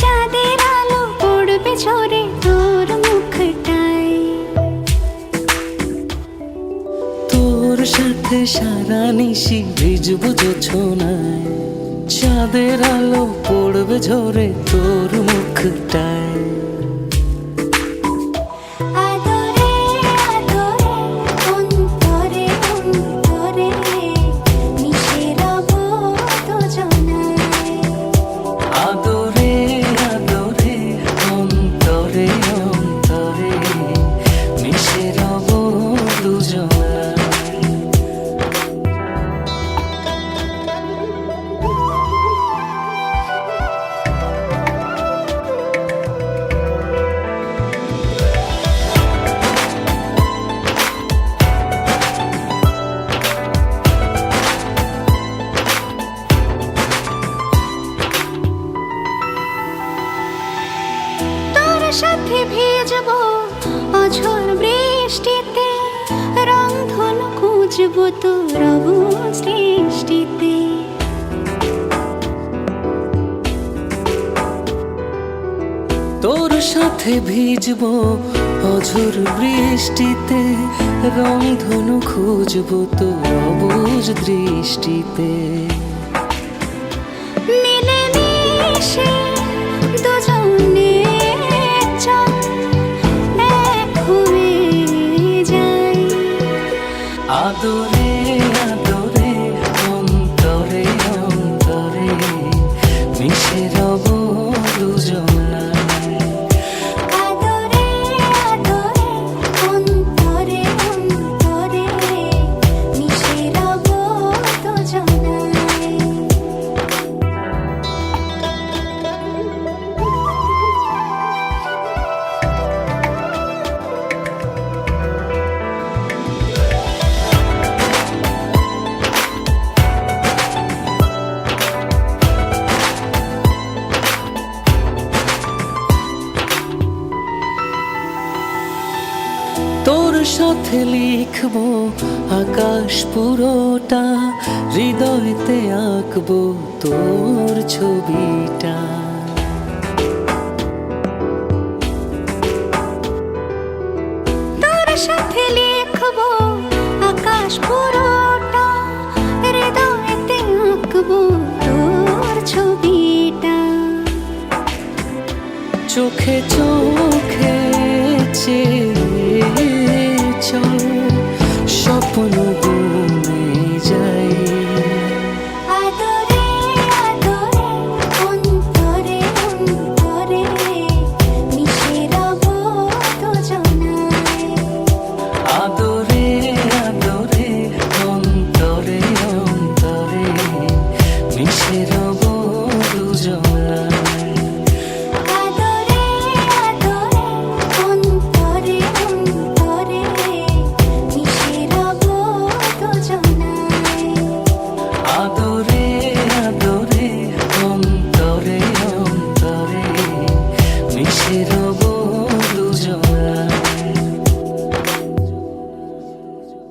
চাঁদের আলো পড়বে ঝরে তোর মুখটায় তোর সাথে নিশি আলো পড়বে তোর সাথে ভিজবো, অঝোর বৃষ্টিতে খুঁজবো তোর সৃষ্টিতে তোর সাথে ভিজবো, অঝোর বৃষ্টিতে, রং ধনু খুঁজবো তোর অবুজ দৃষ্টিতে। আদরে আদরে। সাথে লিখব আকাশ পুরোটা হৃদয়তে আঁকবো তোর ছবিটা। তোর সাথে লিখব আকাশ পুরোটা হৃদয়তে আঁকবো তোর ছবিটা। চোখে চোখে